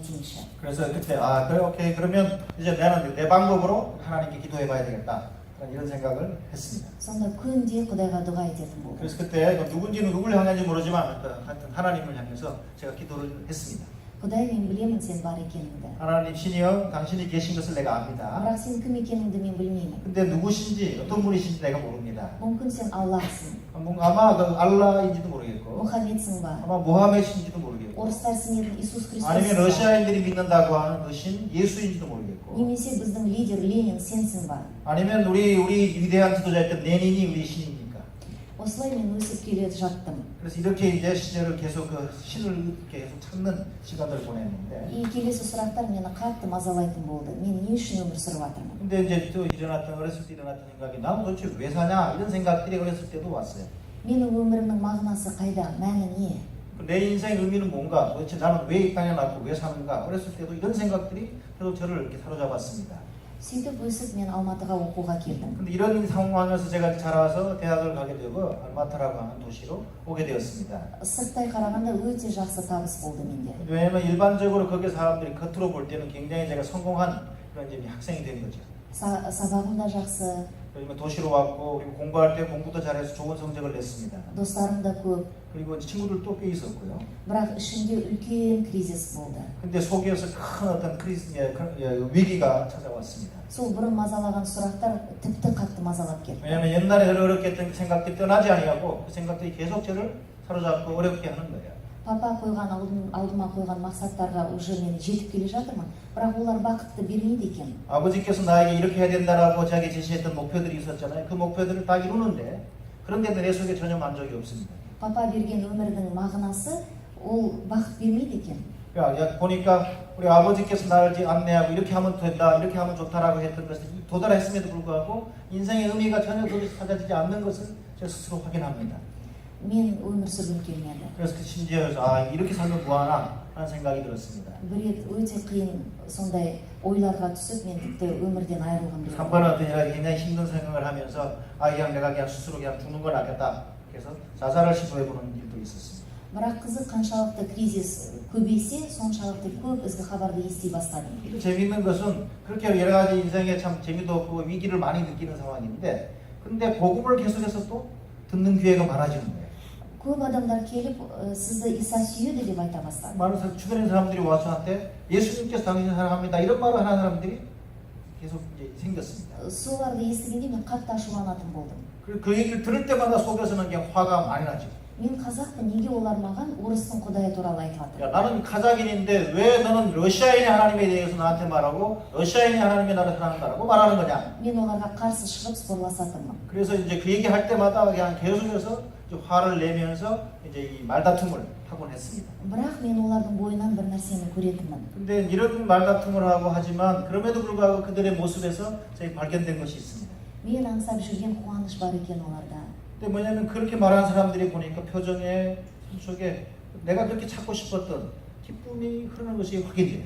的谨慎。 그래서 그때 아 그래 오케이 그러면 이제 나는 내 방법으로 하나님께 기도해봐야 되겠다 이런 생각을 했습니다. 그래서 그때 누군지는 누굴 향했는지 모르지만 하여튼 하나님을 향해서 제가 기도를 했습니다. 하나님 신이여 당신이 계신 것을 내가 압니다. 근데 누구신지 어떤 분이신지 내가 모릅니다. 아, 아마 그 알라인지도 모르겠고 아마 모하메신지도 모르겠고 орыстар сенетін иисус 아니면 христос 러시아인들이 믿는다고 하는 그 신 예수인지도 모르겠고 немесе біздің лидер ленин сенсің ба 아니면 우리 우리 위대한 지도자였던 레닌이 우리 신입니까? осылай мен өсіп келе жаттым 그래서 이렇게 이제 시절을 계속 그 신을 계속 찾는 시간들을 보냈는데 и келесі сұрақтар мені қатты мазалайтын болды мен не үшін өмір сүріп жатырмын 근데 이제 또 일어났던 어렸을 때 일어났던 생각이 나는 도대체 왜 사냐 이런 생각들이 어렸을 때도 왔어요. менің өмірімнің мағынасы қайда мәні не 내 인생의 의미는 뭔가 도대체 나는 왜 이 땅에 났고 왜 사는가 어렸을 때도 이런 생각들이 계속 저를 이렇게 사로잡았습니다. сөйтіп өсіп мен алматыға оқуға келдім 근데 이런 상황에서 제가 자라서 대학을 가게 되고 알마타라고 하는 도시로 오게 되었습니다. сырттай қарағанда өте жақсы табыс болды менде 왜냐면 일반적으로 거기 사람들이 겉으로 볼 때는 굉장히 제가 성공한 그런 이제 학생이 된 거죠. Са- сабағым да жақсы 그리고 도시로 왔고 그리고 공부할 때 공부도 잘해서 좋은 성적을 냈습니다. достарым да көп 그리고 이제 친구들도 꽤 있었고요. бірақ ішімде үлкен кризис болды 근데 속에서 큰 어떤 크리스 예, 그, 예, 위기가 찾아왔습니다. сол бұрын мазалаған сұрақтар тіпті қатты мазалап кетті 왜냐하면 옛날에 어렵게 했던 생각들이 떠나지 아니하고 그 생각들이 계속 저를 사로잡고 어렵게 하는 거예요. папа қойған алдым- алдыма қойған мақсаттарға уже мен жетіп келе жатырмын бірақ олар бақытты бермейді екен 아버지께서 나에게 이렇게 해야 된다라고 자기 제시했던 목표들이 있었잖아요. 그 목표들을 다 이루는데 그런데도 내 속에 전혀 만족이 없습니다. папа берген өмірдің мағынасы ол бақыт бермейді екен 야, 야, 보니까 우리 아버지께서 나를 이제 안내하고 이렇게 하면 된다, 이렇게 하면 좋다라고 했던 것을 도달했음에도 불구하고 인생의 의미가 전혀 거기서 찾아지지 않는 것을 제 스스로 확인합니다. мен өмір сүргім келмеді 그래서 그 심지어서 아 이렇게 살면 뭐하나 하는 생각이 들었습니다. бір рет өте қиын сондай ойларға түсіп мен тіпті өмірден айырылғым келді 한 번은 그냥 굉장히 힘든 생각을 하면서 아 그냥 내가 그냥 스스로 그냥 죽는 건 낫겠다. 그래서 자살을 시도해보는 일도 있었습니다. бірақ қызық қаншалықты кризис көбейсе соншалықты көп ізгі хабарды ести бастадым 또 재미있는 것은 그렇게 여러 가지 인생에 참 재미도 없고 위기를 많이 느끼는 상황인데 근데 복음을 계속해서 또 듣는 기회가 많아지는 거예요. көп адамдар келіп «Ә, сізді иса сүйеді деп айта бастады 많은 사- 주변의 사람들이 와서 저한테 예수님께서 당신을 사랑합니다 이런 말을 하는 사람들이 계속 이제 생겼습니다. соларды естігенде мен қатты ашуланатын болдым 그, 그 얘기를 들을 때마다 속에서는 그냥 화가 많이 나죠. мен қазақпын неге олар маған орыстың құдайы туралы айтып жатыр 야, 나는 카자흐인인데 왜 너는 러시아인의 하나님에 대해서 나한테 말하고 러시아인의 하나님이 나를 사랑한다라고 말하는 거냐? мен оларға қарсы шығып спорласатынмын 그래서 이제 그 얘기 할 때마다 그냥 계속해서 이제 화를 내면서 이제 이 말다툼을 하곤 했습니다. бірақ мен олардың бойынан бір нәрсені көретінмін 근데 이런 말다툼을 하고 하지만 그럼에도 불구하고 그들의 모습에서 저희 발견된 것이 있습니다. мен аңсап жүрген қуаныш бар екен оларда 근데 뭐냐면 그렇게 말하는 사람들이 보니까 표정에 속에 내가 그렇게 찾고 싶었던 기쁨이 흐르는 것이 확인돼요.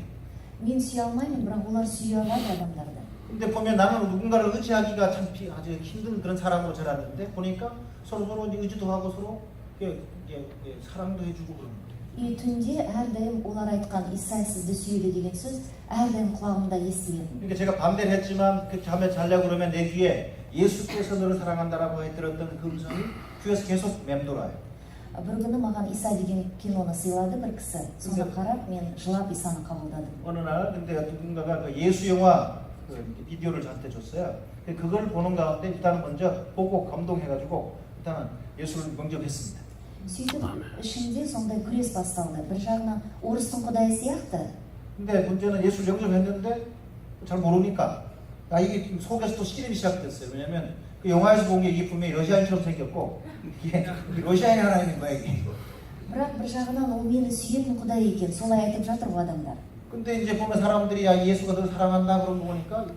мен сүйе алмаймын бірақ олар сүйе алады адамдарды 근데 보면 나는 누군가를 의지하기가 참 피- 아주 힘든 그런 사람으로 자랐는데 보니까 서로 서로 이제 의지도 하고 서로 이게, 이게, 이게 사랑도 해주고 그러는 거예요. үй түнде әрдайым олар айтқан иса сізді сүйеді деген сөз әрдайым құлағымда естілетін 그러니까 제가 반대를 했지만 그렇게 하면 자려고 그러면 내 귀에 예수께서 너를 사랑한다라고 했던 그 음성이 귀에서 계속 맴돌아요. бір күні маған иса деген киноны сыйлады бір кісі соны қарап мен жылап исаны қабылдадым 어느 날 근데 누군가가 그 예수 영화 그 비디오를 저한테 줬어요. 근데 그걸 보는 가운데 일단은 먼저 보고 감동해가지고 일단은 예수를 영접했습니다. сөйтіп ішімде сондай күрес басталды бір жағынан орыстың құдайы сияқты 근데 문제는 예수를 영접했는데 잘 모르니까 아 이게 지금 속에서 또 시름이 시작됐어요. 왜냐면 그 영화에서 본 게 이게 분명히 러시아인처럼 생겼고 이게 러시아인 하나님인 거야 이게. бірақ бір жағынан ол мені сүйетін құдай екен солай айтып жатыр ғой адамдар 근데 이제 보면 사람들이 야 예수가 너를 사랑한다 그런 거 보니까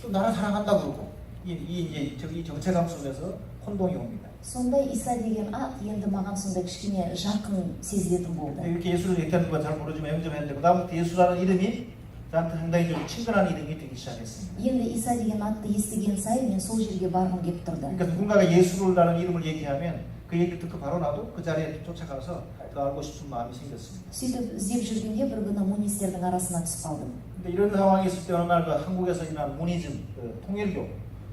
또 나를 사랑한다 그러고 이, 이 이제 저이 정체감 속에서 혼동이 옵니다. сондай иса деген ат енді маған сондай кішкене жақын сезілетін болды 근데 이렇게 예수를 얘기하는 건 잘 모르지만 영접했는데 그다음부터 예수라는 이름이 저한테 상당히 좀 친근한 이름이 되기 시작했습니다. енді иса деген атты естіген сайын мен сол жерге барғым келіп тұрды 그러니까 누군가가 예수라는 이름을 얘기하면 그 얘기를 듣고 바로 나도 그 자리에 쫓아가서 더 알고 싶은 마음이 생겼습니다. сөйтіп іздеп жүргенде бір күні коммунистердің арасына түсіп қалдым 근데 이런 상황이 있을 때 어느 날 그 한국에서 일어난 문이즘, 그 통일교,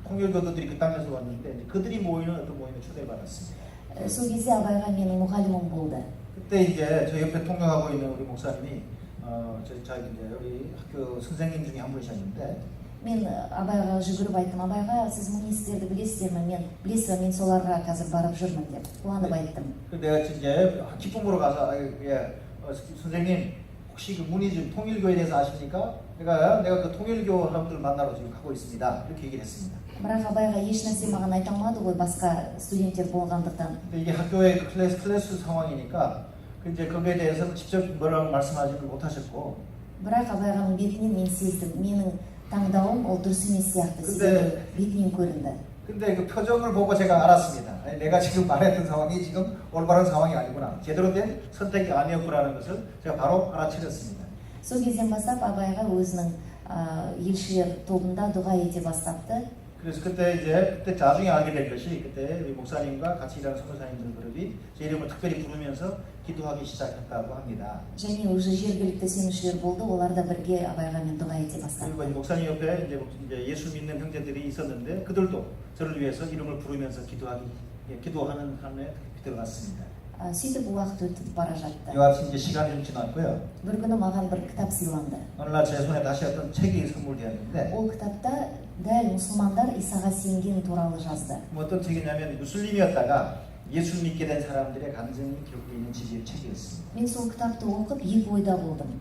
통일교도들이 그 땅에서 왔는데 이제 그들이 모이는 어떤 모임에 초대받았습니다. Э, сол кезде абайға менің мұғалімім болды 그때 이제 저 옆에 통역하고 있는 우리 목사님이 어, 저, 저 이제 우리 학교 선생님 중에 한 분이셨는데 мен э, абайға жүгіріп айттым абайға сіз коммунистерді білесіздер ме мен білесіз бе мен соларға қазір барып жүрмін деп қуанып айттым 그 내가 이제 기쁨으로 가서 아, 예, 어, 선생님 혹시 그 문이즘 통일교에 대해서 아십니까? 내가 내가 그 통일교 사람들 만나러 지금 가고 있습니다. 이렇게 얘기를 했습니다. бірақ абайға ешнәрсе маған айта алмады ғой басқа студенттер болғандықтан 근데 이게 학교의 그 클래스, 클래스 상황이니까 그 이제 거기에 대해서는 직접 뭐라고 말씀하지는 못하셨고 бірақ абайғаның бетінен мен сездім менің таңдауым ол дұрыс емес сияқты 근데- себебі бетінен көрінді 근데 그 표정을 보고 제가 알았습니다. 아니, 내가 지금 말했던 상황이 지금 올바른 상황이 아니구나. 제대로 된 선택이 아니었구나는 것을 제가 바로 알아차렸습니다. сол кезден бастап абайға өзінің ә, елшілер тобында дұға ете бастапты 그래서 그때 이제 그때 나중에 알게 된 것이 그때 우리 목사님과 같이 일하는 선교사님들 그룹이 제 이름을 특별히 부르면서 기도하기 시작했다고 합니다. және уже жергілікті сенушілер болды олар да бірге абайға мен дұға ете бастады 그리고 이제 목사님 옆에 이제, 이제 예수 믿는 형제들이 있었는데 그들도 저를 위해서 이름을 부르면서 기도하기 예, 기도하는 한에 들어갔습니다. ә, сөйтіп уақыт өтіп бара жатты 이와 같이 이제 시간이 좀 지났고요. бір күні маған бір кітап сыйланды 어느 날 제 손에 다시 어떤 책이 선물되었는데 ол кітапта дәл мұсылмандар исаға сенген туралы жазды 뭐 어떤 책이냐면 무슬림이었다가 예수 믿게 된 사람들의 감정이 기록되어 있는 지- 책이었습니다. мен сол кітапты оқып екі ойда болдым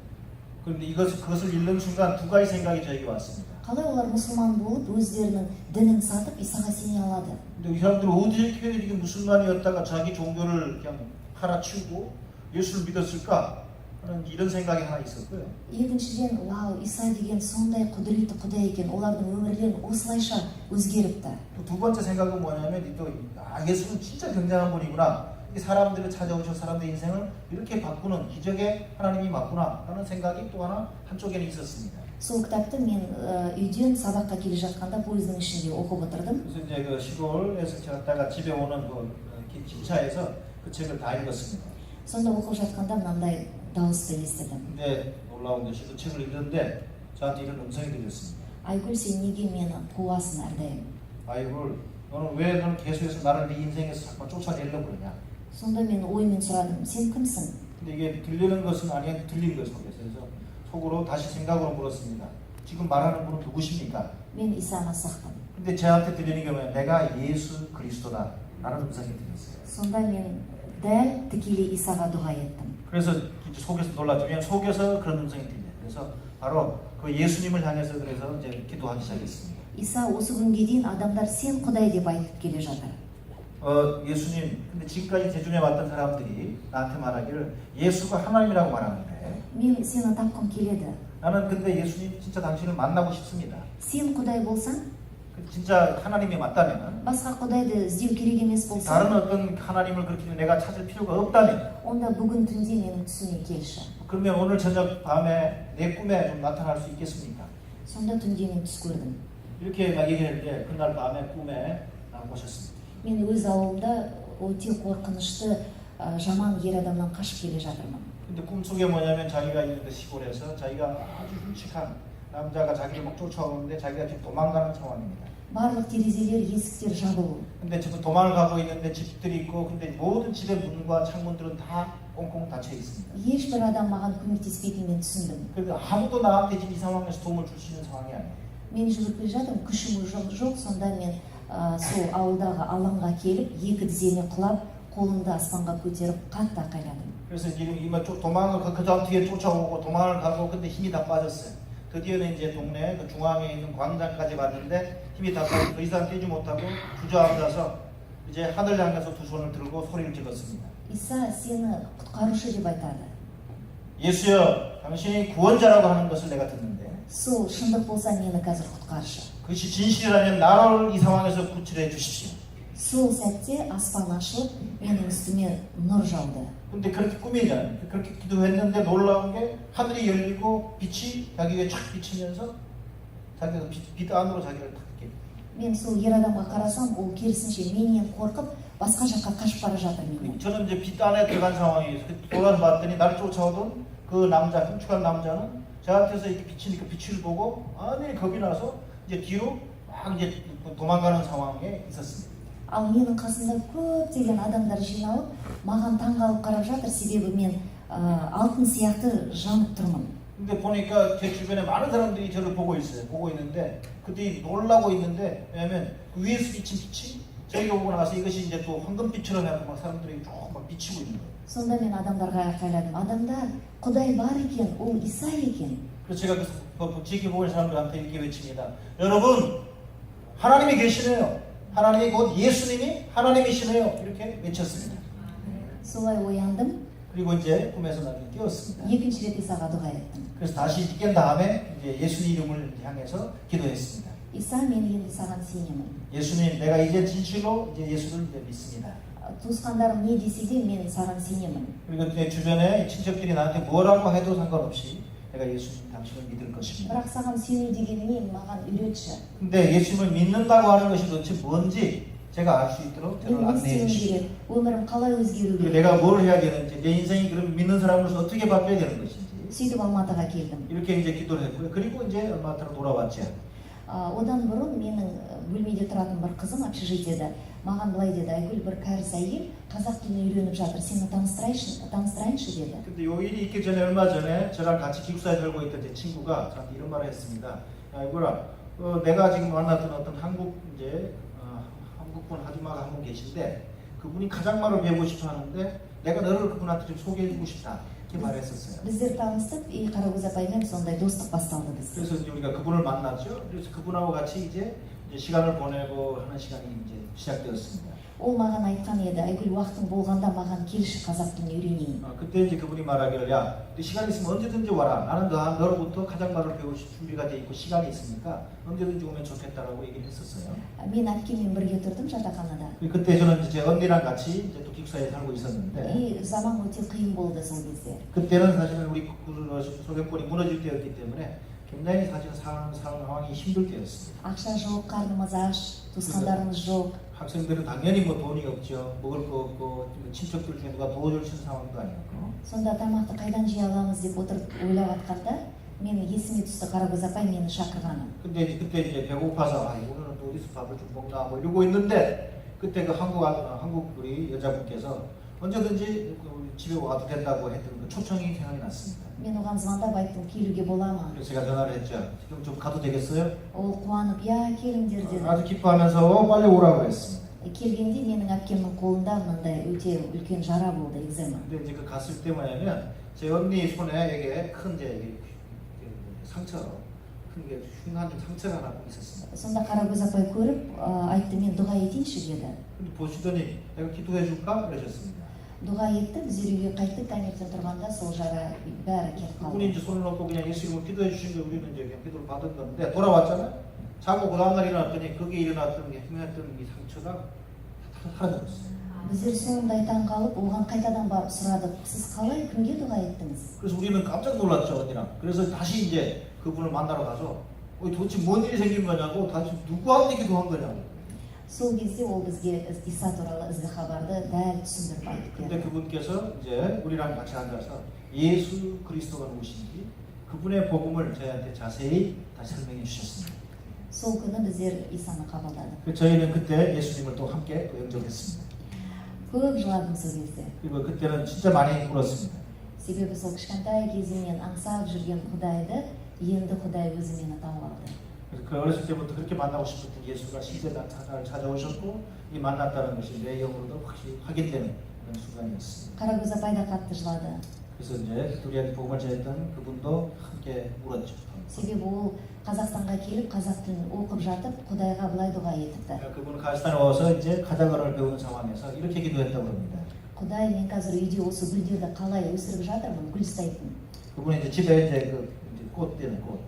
그런데 이것, 그것을 읽는 순간 두 가지 생각이 저에게 왔습니다. қалай олар мұсылман болып өздерінің дінін сатып исаға сене алады 근데 이 사람들 어떻게 이게 무슬만이었다가 자기 종교를 그냥 팔아치우고 예수를 믿었을까? 하는 이런 생각이 하나 있었고요. екіншіден вау иса деген сондай құдіретті құдай екен олардың өмірлерін осылайша өзгеріпті 또두 번째 생각은 뭐냐면 또 아, 예수는 진짜 굉장한 분이구나. 이 사람들을 찾아오셔 사람들의 인생을 이렇게 바꾸는 기적의 하나님이 맞구나 하는 생각이 또 하나 한쪽에는 있었습니다. сол кітапты мен ә, үйден сабаққа келе жатқанда пойыздың ішінде оқып отырдым 그래서 이제 그 시골에서 갔다가 집에 오는 그 어, 기- 기차에서 그 책을 다 읽었습니다. сонда оқып жатқанда мынандай 근데 네, 놀라운 것이 그 책을 읽는데 저한테 이런 음성이 들렸습니다. 아이고, 너는 왜 너는 계속해서 나를 네 인생에서 자꾸 쫓아내려고 그러냐? 성도면 오이면 저라는 심금성. 근데 이게 들리는 것은 아니야 들린 것은 그래서 속으로 다시 생각으로 물었습니다. 지금 말하는 분은 누구십니까? 맨 이사마 사건. 근데 제한테 들리는 경우에 내가 예수 그리스도다 라는 음성이 들렸어요. 성도면 내 듣기리 이사가 도하였던. 그래서 이제 속에서 놀랐죠. 왜냐면 속에서 그런 음성이 들려요. 그래서 바로 그 예수님을 향해서 그래서 이제 기도하기 시작했습니다. иса осы күнге дейін адамдар сен құдай деп айтып келе жатыр 어, 예수님, 근데 지금까지 대중에 왔던 사람들이 나한테 말하기를 예수가 하나님이라고 말하는데 мен сені тапқым келеді 나는 근데 예수님 진짜 당신을 만나고 싶습니다. сен құдай болсаң 그 진짜 하나님이 맞다면 басқа құдайды іздеу керек емес 다른 болса 어떤 하나님을 그렇게 내가 찾을 필요가 없다면 онда бүгін түнде менің түсіме келші 그러면 오늘 저녁 밤에 내 꿈에 좀 나타날 수 있겠습니까? сонда түнде мен түс көрдім 이렇게 막 얘기했는데 그날 밤에 꿈에 나 오셨습니다. мен өз ауылымда өте қорқынышты ә, жаман ер адамнан қашып келе жатырмын 근데 꿈속에 뭐냐면 자기가 있는 그 시골에서 자기가 아주 흉측한 남자가 자기를 막 쫓아오는데 자기가 지금 도망가는 상황입니다. барлық терезелер есіктер жабулы 근데 지금 도망을 가고 있는데 집들이 있고 근데 모든 집의 문과 창문들은 다 꽁꽁 닫혀 있습니다. ешбір адам маған көмектеспейтінін мен түсіндім 그래서 아무도 나한테 지금 이 상황에서 도움을 줄 수 있는 상황이 아니에요. мен жүгіріп келе жатырмын күшім жоқ, жоқ сонда мен ә, сол ауылдағы алаңға келіп екі тіземе құлап қолымды аспанға көтеріп қатты айқайладым 그래서 지금 이만 쫓 도망을 그, 그 다음 뒤에 쫓아오고 도망을 가고 근데 힘이 다 빠졌어요. 드디어는 이제 동네 그 중앙에 있는 광장까지 갔는데 힘이 다 빠져 더 이상 뛰지 못하고 주저앉아서 이제 하늘 향해서 두 손을 들고 소리를 질렀습니다. 예수여, 당신이 구원자라고 하는 것을 내가 듣는데. 그것이 진실이라면 나를 이 상황에서 구출해 주십시오. сол сәтте аспан ашылып менің үстіме нұр жауды 근데 그렇게 꿈이잖아요. 그렇게 기도했는데 놀라운 게 하늘이 열리고 빛이 자기에게 촥 비치면서 자기가 빛, 빛 안으로 자기를 탁 이렇게 мен сол ер адамға қарасам ол керісінше менен қорқып басқа жаққа қашып бара жатыр менен 저는 이제 빛 안에 들어간 상황이에요. 돌아서 봤더니 나를 쫓아오던 그 남자 흉측한 남자는 저한테서 이렇게 비치니까 빛을 보고 아니 겁이 나서 이제 뒤로 막 이제 도망가는 상황에 있었습니다. ал менің қасымда көптеген адамдар жиналып маған таңғалып қарап жатыр себебі мен ә, алтын сияқты жанып тұрмын 근데 보니까 제 주변에 많은 사람들이 저를 보고 있어요. 보고 있는데 그들이 놀라고 있는데 왜냐면 그 위에서 비친 빛이 저희가 보고 나서 이것이 이제 또 황금빛처럼 해서 막 사람들이 조금 막 비치고 있는 거예요. сонда мен адамдарға айқайладым адамдар құдай бар екен ол иса екен 그래서 제가 그, 그 지켜보는 사람들한테 이렇게 외칩니다. 여러분, 하나님이 계시네요. 하나님이 곧 예수님이 하나님이시네요. 이렇게 외쳤습니다. 소와의 오양등 그리고 이제 꿈에서 나게 뛰었습니다. 그래서 다시 깬 다음에 이제 예수님 이름을 향해서 기도했습니다. 예수님 내가 이제 진실로 이제 예수를 이제 믿습니다. 그리고 주변에 친척들이 나한테 뭐라고 해도 상관없이 내가 예수님 당신을 믿을 것입니다. бірақ саған сену дегеніне маған үйретші 근데 예수님을 믿는다고 하는 것이 도대체 뭔지 제가 알 수 있도록 мен 저를 не 안내해 істеуім 주시고 керек өмірім қалай өзгеру 그리고 керек 내가 뭘 해야 되는지 내 인생이 그럼 믿는 사람으로서 어떻게 바뀌어야 되는 것인지 сөйтіп алматыға келдім 이렇게 이제 기도를 했고요. 그리고 이제 얼마 뒤로 돌아왔죠. А, одан бұрын менің ә, бөлмеде тұратын бір қызым общежитиеда маған былай деді айгүл бір кәріс әйел қазақ тілін үйреніп жатыр сені таныстырайыншы 주기를. 근데 요 일이 있기 전에 얼마 전에 저랑 같이 기숙사에 살고 있던 제 친구가 저한테 이런 말을 했습니다. 야, 이거라, 어, 내가 지금 만났던 어떤 한국 이제 어, 한국분 아줌마가 한 분 계신데 그분이 가장말을 배우고 싶어 하는데 내가 너를 그분한테 좀 소개해주고 싶다. 이렇게 말했었어요. 그래서 우리가 그분을 만났죠. 그래서 그분하고 같이 이제 시간을 보내고 하는 시간이 이제 시작되었습니다. ол маған айтқан еді айгүл уақытың болғанда маған келші қазақ тілін үйренейін 어, 그때 이제 그분이 말하기를 야, 네 시간 있으면 언제든지 와라. 나는 너, 너로부터 가장말을 배울 준비가 돼 있고 시간이 있으니까 언제든지 오면 좋겠다라고 얘기를 했었어요. А, мен әпкеммен бірге тұрдым жатақханада 그리고 그때 저는 이제 제 언니랑 같이 이제 또 기숙사에 살고 있었는데 и заман өте қиын болды сол кезде 그때는 사실은 우리 그 소개권이 무너질 때였기 때문에 굉장히 사실 상황, 상황이 힘들 때였습니다. ақша жоқ қарнымыз аш туысқандарымыз жоқ 학생들은 당연히 뭐 돈이 없죠. 먹을 거 없고 뭐 친척들 중에 누가 도와줄 수 있는 상황도 아니었고 сонда тамақты қайдан жей аламыз деп отырып ойлап жатқанда мен есіме түсті қарагөз апай мені шақырғаны 근데 이제 그때 이제 배고파서 아 오늘은 또 어디서 밥을 좀 먹나 뭐 이러고 있는데 그때 그 한국 아- 한국 우리 여자분께서 언제든지 그 우리 집에 와도 된다고 했던 그 초청이 생각이 났습니다. мен оған звондап айттым келуге бола ма 그래서 제가 전화를 했죠. 지금 좀 가도 되겠어요? ол қуанып иә келіңдер деді 아주 기뻐하면서 어, 빨리 오라고 했습니다. келгенде менің әпкемнің қолында мынандай өте үлкен жара болды экзема 근데 이제 그 갔을 때 뭐냐면 제 언니 손에 이게 큰 이제 이게 그 상처, 큰게 흉한 상처가 하나 있었습니다. сонда қарагөз апай көріп ә, айтты мен дұға етейінші деді 근데 보시더니 내가 기도해 줄까 그러셨습니다. дұға етті біздер үйге қайттық таңертең тұрғанда сол жара бәрі кетіп 그분이 қалды 이제 손을 놓고 그냥 예수 이름으로 기도해 주신 게 우리는 이제 그냥 기도를 받은 건데 돌아왔잖아요. 자고 그 다음날 일어났더니 거기에 일어났던 게 흉했던 이 상처가 다 사라졌어요. біздер сондай таң қалып оған қайтадан барып сұрадық сіз қалай кімге дұға еттіңіз 그래서 우리는 깜짝 놀랐죠 언니랑. 그래서 다시 이제 그분을 만나러 가서 어, 도대체 뭔 일이 생긴 거냐고 다시 누구한테 기도한 거냐고. сол кезде ол бізге иса туралы ізгі хабарды дәл түсіндіріп айтып 근데 берді 그분께서 이제 우리랑 같이 앉아서 예수 그리스도가 누구신지 그분의 복음을 저희한테 자세히 다시 설명해 주셨습니다. сол күні біздер исаны қабылдадық 그래서 저희는 그때 예수님을 또 함께 또 영접했습니다. көп жыладым сол кезде 그리고 그때는 진짜 많이 울었습니다. себебі сол кішкентай кезімнен аңсап жүрген құдайды енді құдай өзі мені тауып алды 그래서 그 어렸을 때부터 그렇게 만나고 싶었던 예수가 실제 나 찾아, 찾아오셨고 이 만났다는 것이 내 영으로도 확실히 확인되는 그런 순간이었습니다. қарагөз апай да қатты жылады 그래서 이제 우리한테 복음을 전했던 그분도 함께 울었죠. себебі ол қазақстанға келіп қазақ тілін оқып жатып құдайға былай дұға етіпті 그러니까 그분은 가스탄에 와서 이제 가자가를 배우는 상황에서 이렇게 기도했다고 합니다. құдай мен қазір үйде осы гүлдерді қалай өсіріп жатырмын гүл ұстайтын 그분이 이제 집에 이제 그 이제 꽃 되는 꽃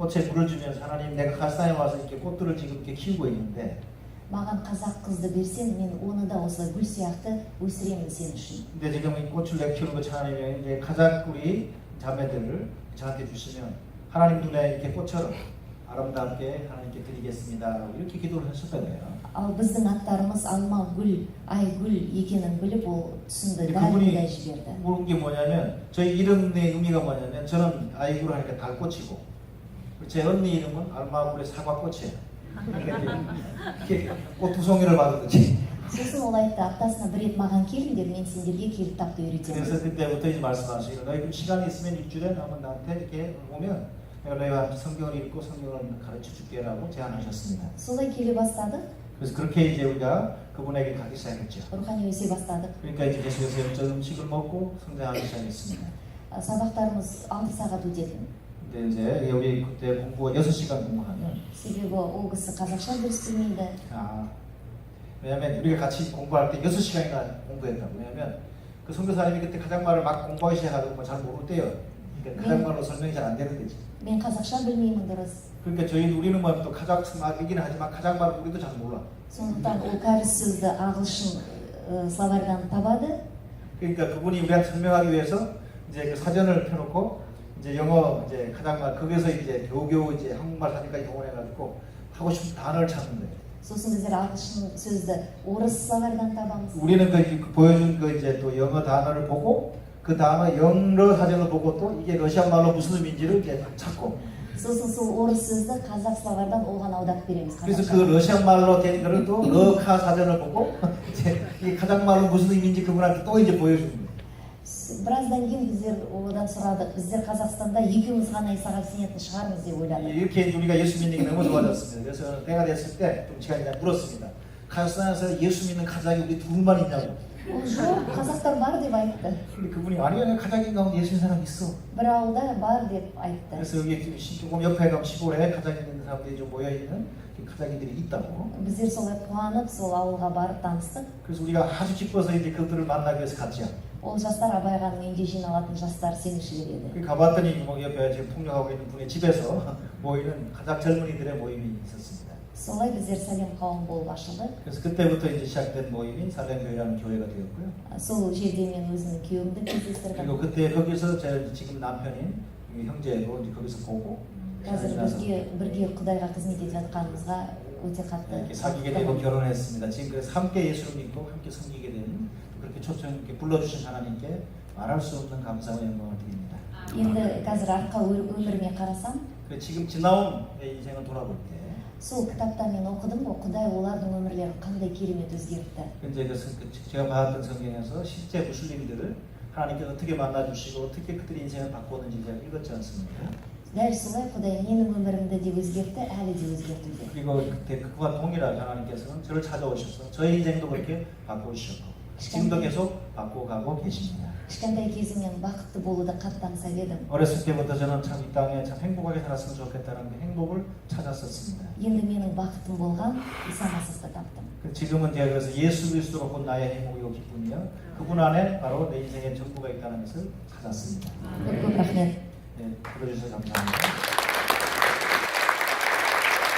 꽃에 물을 주면서 하나님 내가 가스탄에 와서 이렇게 꽃들을 지금 이렇게 키우고 있는데 маған қазақ қызды берсең мен оны да осы гүл сияқты өсіремін сен үшін 근데 지금 이 꽃을 내가 키우는 거 하나님이 이제 가작 우리 자매들을 저한테 주시면 하나님 눈에 이렇게 꽃처럼 아름답게 하나님께 드리겠습니다. 이렇게 기도를 하셨다고요. ал біздің аттарымыз алма гүл айгүл екенін біліп ол түсінді 근데 дәлді 그분이 да жіберді 물은 게 뭐냐면 저희 이름의 의미가 뭐냐면 저는 아이구를 하니까 달꽃이고 제 언니 이름은 알마굴의 사과꽃이에요. 그러니까 이렇게 꽃 두 송이를 받은 거지. сосын ол айтты аптасына бір рет маған келіңдер мен сендерге келіп тапты үйретемін 그래서 그때부터 이제 말씀하시고 너희 시간이 있으면 일주일에 한번 나한테 이렇게 오면 내가 너희가 성경을 읽고 성경을 가르쳐 줄게라고 제안하셨습니다. солай келе бастадық 그래서 그렇게 이제 우리가 그분에게 가기 시작했죠. рухани өсе бастадық 그러니까 이제 계속해서 영적 음식을 먹고 성장하기 시작했습니다. 아, сабақтарымыз алты сағат өтетін 근데 이제 여기 그때 공부 6시간 공부하면 себебі ол кісі қазақша дұрыс білмейді 아 왜냐면 우리가 같이 공부할 때 6시간이나 공부했다고 왜냐면 그 선교사님이 그때 가장말을 막 공부하기 시작하고 뭐잘 모를 때요. 그러니까 가장말로 설명이 잘 안 되는 거지. мен қазақша білмеймін дұрыс 그러니까 저희 우리는 뭐 또 가작말이긴 하지만 가장말을 우리도 잘 몰라. сондықтан ол кәріс сөзді ағылшын ә, словарьдан табады 그러니까 그분이 우리한테 설명하기 위해서 이제 그 사전을 펴놓고 이제 영어 이제 가장말 거기서 이제 겨우겨우 이제 한국말 사전까지 동원해가지고 하고 싶은 단어를 찾는 거예요. сосын біздер ағылшын сөзді орыс словарьдан табамыз 우리는 그, 그 보여준 그 이제 또 영어 단어를 보고 그 단어 영어 사전을 보고 또 이게 러시아 말로 무슨 의미인지를 이제 찾고 сосын сол орыс сөзді қазақ словарьдан оған аударып береміз 그래서 그 қазақшаға. 러시아 말로 된 거를 또 러카 사전을 보고 이제 이 가장 말로 무슨 의미인지 그분한테 또 이제 보여주는 거예요. С- біраздан кейін біздер одан сұрадық біздер қазақстанда екеуміз ғана исаға сенетін шығармыз деп ойладық 이렇게 이제 우리가 예수 믿는 게 너무 좋아졌습니다. 그래서 때가 됐을 때 좀 시간이 지나 물었습니다. 카자흐스탄에서 예수 믿는 가장이 우리 둘만 있냐고. ол жоқ қазақтар бар деп айтты 근데 그분이 아니야 가장인 가운데 예수 믿는 사람 있어. бір ауылда бар деп айтты 그래서 여기 시- 조금 옆에 가면 시골에 가장 있는 사람들이 좀 모여 있는 가장님들이 있다고. біздер солай қуанып сол ауылға барып таныстық 그래서 우리가 아주 기뻐서 이제 그들을 만나기 위해서 갔죠. ол жастар абай ағаның үйінде жиналатын жастар сенушілер еді 그 가봤더니 뭐 옆에 지금 통역하고 있는 분의 집에서 모이는 가장 젊은이들의 모임이 있었습니다. солай біздер сәлем қауым болып ашылдық 그래서 그때부터 이제 시작된 모임이 살렘교회라는 교회가 되었고요. сол жерде мен өзімнің 그리고 күйеуімді кездестірдім 그때 거기서 제 지금 남편인 이 형제도 이제 거기서 보고 қазір 사귀면서 бізге бірге құдайға қызмет етіп жатқанымызға өте қатты 이렇게 사귀게 되고 결혼했습니다. 지금 그래서 함께 예수를 믿고 함께 섬기게 된 그렇게 초청 이렇게 불러주신 하나님께 말할 수 없는 감사와 영광을 드립니다. енді қазір артқа ө- өміріме қарасам 그 지금 지나온 내 인생을 돌아볼 때 сол кітапта мен оқыдым ғой құдай олардың өмірлерін қандай керемет өзгертті 이제 그 성- 그 제가 봤던 성경에서 실제 무슬림들을 하나님께서 어떻게 만나주시고 어떻게 그들의 인생을 바꾸었는지 제가 읽었지 않습니까? дәл солай құдай менің өмірімді де өзгертті әлі де өзгертуде 그리고 그때 그와 동일하게 하나님께서는 저를 찾아오셔서 저의 인생도 그렇게 바꾸셨고 지금도 계속 바꿔가고 계십니다. кішкентай кезімнен бақытты болуды қатты аңсап едім 어렸을 때부터 저는 참 이 땅에 참 행복하게 살았으면 좋겠다는 그 행복을 찾았었습니다. енді менің бақытым болған иса масихты таптым 그 지금은 제가 그래서 예수 그리스도로 본 나의 행복이고 기쁨이요. 그분 안에 바로 내 인생의 전부가 있다는 것을 찾았습니다. көп көп рахмет 네, 들어주셔서 감사합니다.